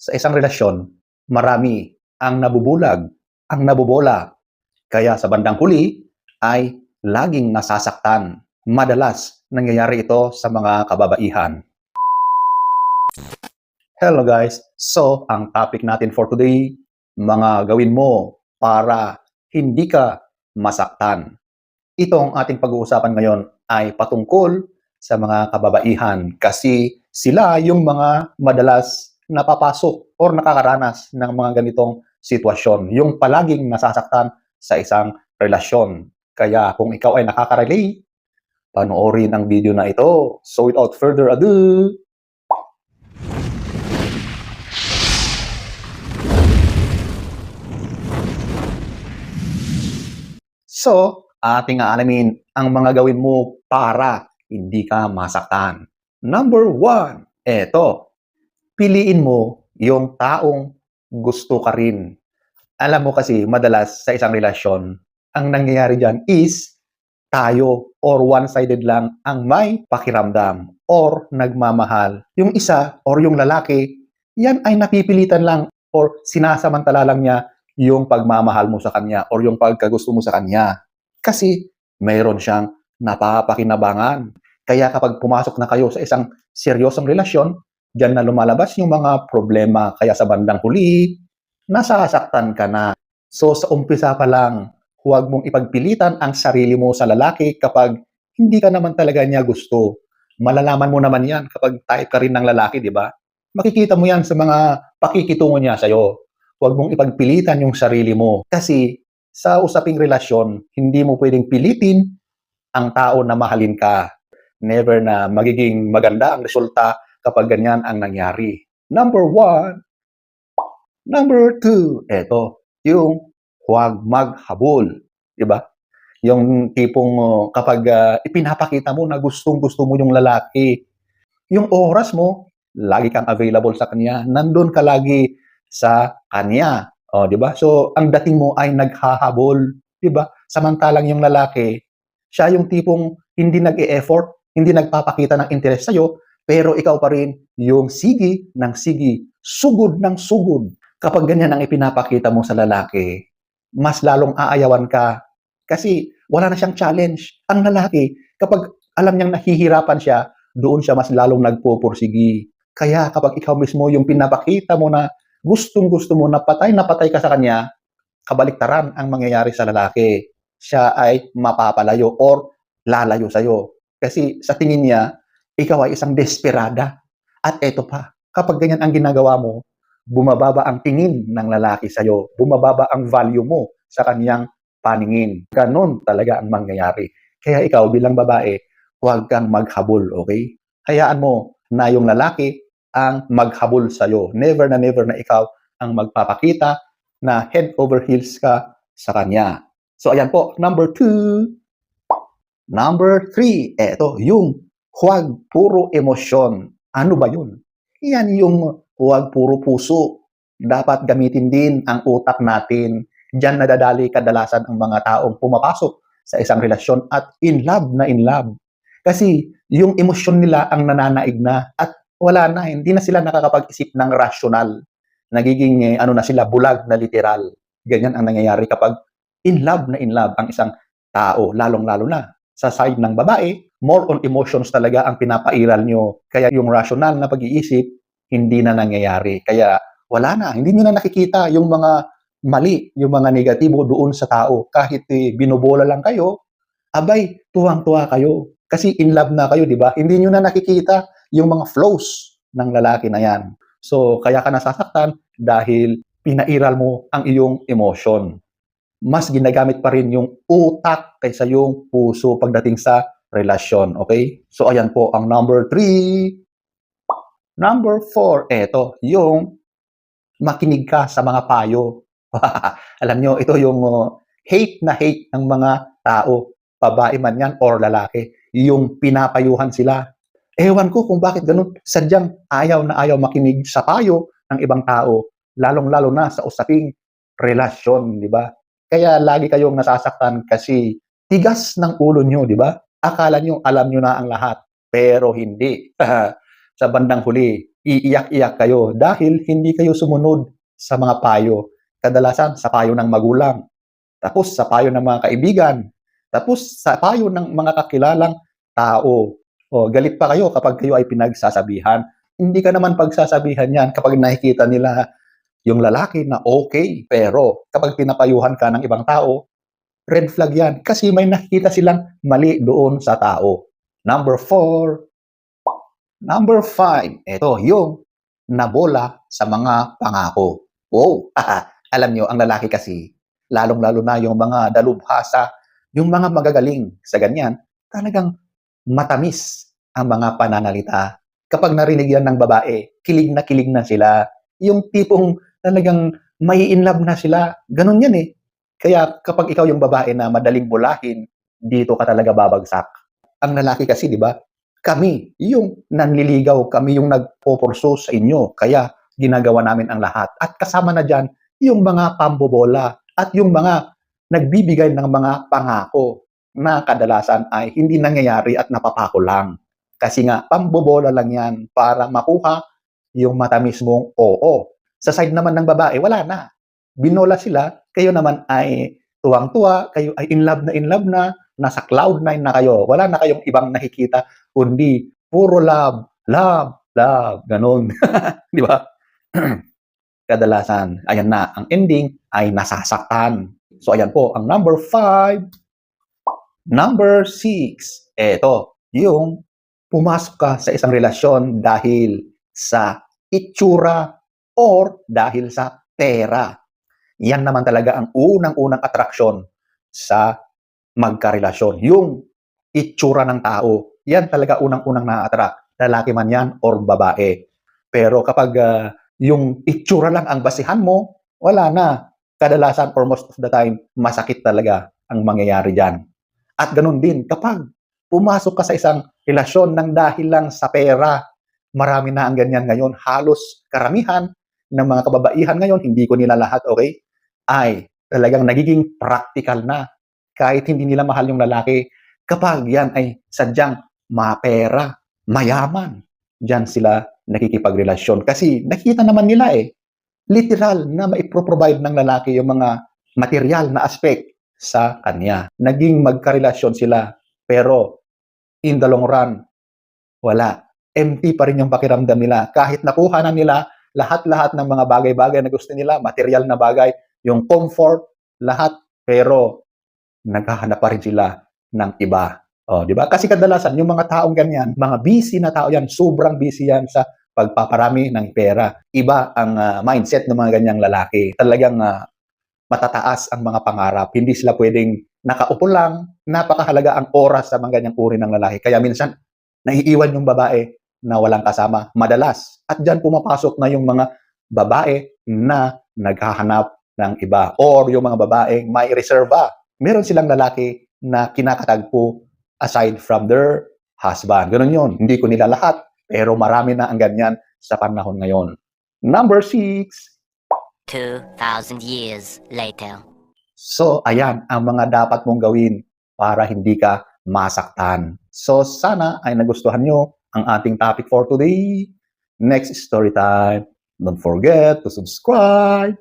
sa isang relasyon, marami ang nabubulag, ang nabubola. Kaya sa bandang huli ay laging nasasaktan. Madalas nangyayari ito sa mga kababaihan. Hello guys! So, ang topic natin for today, mga gawin mo para hindi ka masaktan. Itong ating pag-uusapan ngayon ay patungkol sa mga kababaihan kasi sila yung mga madalas napapasok or nakakaranas ng mga ganitong sitwasyon. Yung palaging nasasaktan sa isang relasyon. Kaya kung ikaw ay nakaka-relate, panoorin ang video na ito. So without further ado, So, ating aalamin ang mga gawin mo para hindi ka masaktan. Number one, eto, piliin mo yung taong gusto ka rin. Alam mo kasi, madalas sa isang relasyon, ang nangyayari dyan is tayo or one-sided lang ang may pakiramdam or nagmamahal. Yung isa or yung lalaki, yan ay napipilitan lang or sinasamantala lang niya yung pagmamahal mo sa kanya or yung pagkagusto mo sa kanya. Kasi mayroon siyang napapakinabangan. Kaya kapag pumasok na kayo sa isang seryosong relasyon, diyan na lumalabas yung mga problema. Kaya sa bandang huli, nasasaktan ka na. So sa umpisa pa lang, huwag mong ipagpilitan ang sarili mo sa lalaki kapag hindi ka naman talaga niya gusto. Malalaman mo naman yan kapag type ka rin ng lalaki, di ba? Makikita mo yan sa mga pakikitungo niya sa'yo. Huwag mong ipagpilitan yung sarili mo. Kasi sa usaping relasyon, hindi mo pwedeng pilitin ang tao na mahalin ka. Never na magiging maganda ang resulta kapag ganyan ang nangyari. Number one. Number two, eto, yung huwag maghabol. Di ba? Yung tipong uh, kapag uh, ipinapakita mo na gustong-gusto mo yung lalaki, yung oras mo, lagi kang available sa kanya. Nandun ka lagi sa kanya. O, di ba? So, ang dating mo ay naghahabol, di ba? Samantalang yung lalaki, siya yung tipong hindi nag-e-effort, hindi nagpapakita ng interest sa'yo, pero ikaw pa rin yung sige ng sige, sugod ng sugod. Kapag ganyan ang ipinapakita mo sa lalaki, mas lalong aayawan ka. Kasi wala na siyang challenge. Ang lalaki, kapag alam niyang nahihirapan siya, doon siya mas lalong nagpupursigi. Kaya kapag ikaw mismo yung pinapakita mo na gustong gusto mo na patay na patay ka sa kanya, kabaliktaran ang mangyayari sa lalaki. Siya ay mapapalayo or lalayo sa'yo. Kasi sa tingin niya, ikaw ay isang desperada. At eto pa, kapag ganyan ang ginagawa mo, bumababa ang tingin ng lalaki sa'yo. Bumababa ang value mo sa kanyang paningin. Ganon talaga ang mangyayari. Kaya ikaw bilang babae, huwag kang maghabol, okay? Hayaan mo na yung lalaki ang maghabol sa'yo. Never na never na ikaw ang magpapakita na head over heels ka sa kanya. So ayan po, number two. Number three, eto, yung huwag puro emosyon. Ano ba yun? Yan yung huwag puro puso. Dapat gamitin din ang utak natin. Diyan nadadali kadalasan ang mga taong pumapasok sa isang relasyon at in love na in love. Kasi yung emosyon nila ang nananaig na at wala na, hindi na sila nakakapag-isip ng rational. Nagiging eh, ano na sila, bulag na literal. Ganyan ang nangyayari kapag in love na in love ang isang tao, lalong-lalo na sa side ng babae, more on emotions talaga ang pinapairal nyo. Kaya yung rational na pag-iisip, hindi na nangyayari. Kaya wala na, hindi nyo na nakikita yung mga mali, yung mga negatibo doon sa tao. Kahit eh, binobola lang kayo, abay, tuwang-tuwa kayo. Kasi in love na kayo, di ba? Hindi nyo na nakikita yung mga flows ng lalaki na yan. So, kaya ka nasasaktan dahil pinairal mo ang iyong emotion. Mas ginagamit pa rin yung utak kaysa yung puso pagdating sa relasyon. Okay? So, ayan po ang number three. Number four, eto, yung makinig ka sa mga payo. Alam nyo, ito yung uh, hate na hate ng mga tao, babae man yan or lalaki. Yung pinapayuhan sila. Ewan ko kung bakit ganun. Sadyang ayaw na ayaw makinig sa payo ng ibang tao, lalong-lalo na sa usaping relasyon, di ba? Kaya lagi kayong nasasaktan kasi tigas ng ulo nyo, di ba? Akala nyo alam nyo na ang lahat, pero hindi. sa bandang huli, iiyak-iyak kayo dahil hindi kayo sumunod sa mga payo. Kadalasan sa payo ng magulang, tapos sa payo ng mga kaibigan, tapos sa payo ng mga kakilalang tao. O, galit pa kayo kapag kayo ay pinagsasabihan. Hindi ka naman pagsasabihan yan kapag nakikita nila yung lalaki na okay. Pero kapag pinapayuhan ka ng ibang tao, red flag yan kasi may nakikita silang mali doon sa tao. Number four. Number five. Ito, yung nabola sa mga pangako. Wow! Alam nyo, ang lalaki kasi, lalong-lalo na yung mga dalubhasa, yung mga magagaling sa ganyan, talagang matamis ang mga pananalita. Kapag narinig yan ng babae, kilig na kilig na sila. Yung tipong talagang may in love na sila. Ganon yan eh. Kaya kapag ikaw yung babae na madaling bulahin, dito ka talaga babagsak. Ang lalaki kasi, di ba? Kami, yung nanliligaw, kami yung nagpo-pursue sa inyo. Kaya ginagawa namin ang lahat. At kasama na dyan, yung mga pambobola at yung mga nagbibigay ng mga pangako na kadalasan ay hindi nangyayari at napapako lang. Kasi nga, pambobola lang yan para makuha yung matamis mong oo. Sa side naman ng babae, wala na. Binola sila, kayo naman ay tuwang-tuwa, kayo ay in love na in love na, nasa cloud nine na kayo. Wala na kayong ibang nakikita, kundi puro love, love, love, ganun. Di ba? Kadalasan, ayan na, ang ending ay nasasaktan. So, ayan po, ang number five. Number six, eto, yung pumasok ka sa isang relasyon dahil sa itsura or dahil sa pera. Yan naman talaga ang unang-unang atraksyon sa magkarelasyon. Yung itsura ng tao, yan talaga unang-unang na-attract. Lalaki man yan or babae. Pero kapag ah, yung itsura lang ang basihan mo, wala na. Kadalasan or most of the time, masakit talaga ang mangyayari dyan. At ganun din, kapag pumasok ka sa isang relasyon ng dahil lang sa pera, marami na ang ganyan ngayon. Halos karamihan ng mga kababaihan ngayon, hindi ko nila lahat, okay, ay talagang nagiging practical na. Kahit hindi nila mahal yung lalaki, kapag yan ay sadyang mapera, mayaman, dyan sila nakikipagrelasyon. Kasi nakita naman nila eh, literal na maipro-provide ng lalaki yung mga material na aspect sa kanya. Naging magkarelasyon sila, pero in the long run, wala. Empty pa rin yung pakiramdam nila. Kahit nakuha na nila lahat-lahat ng mga bagay-bagay na gusto nila, material na bagay, yung comfort, lahat, pero naghahanap pa rin sila ng iba. Oh, di ba? Kasi kadalasan yung mga taong ganyan, mga busy na tao yan, sobrang busy yan sa pagpaparami ng pera. Iba ang ah, mindset ng mga ganyang lalaki. Talagang ah, matataas ang mga pangarap. Hindi sila pwedeng nakaupo lang. Napakahalaga ang oras sa mga ganyang uri ng lalaki. Kaya minsan, naiiwan yung babae na walang kasama. Madalas. At dyan pumapasok na yung mga babae na naghahanap ng iba. Or yung mga babae may reserva. Meron silang lalaki na kinakatagpo aside from their husband. Ganun yun. Hindi ko nila lahat. Pero marami na ang ganyan sa panahon ngayon. Number six, 2,000 years later. So, ayan ang mga dapat mong gawin para hindi ka masaktan. So, sana ay nagustuhan nyo ang ating topic for today. Next story time. Don't forget to subscribe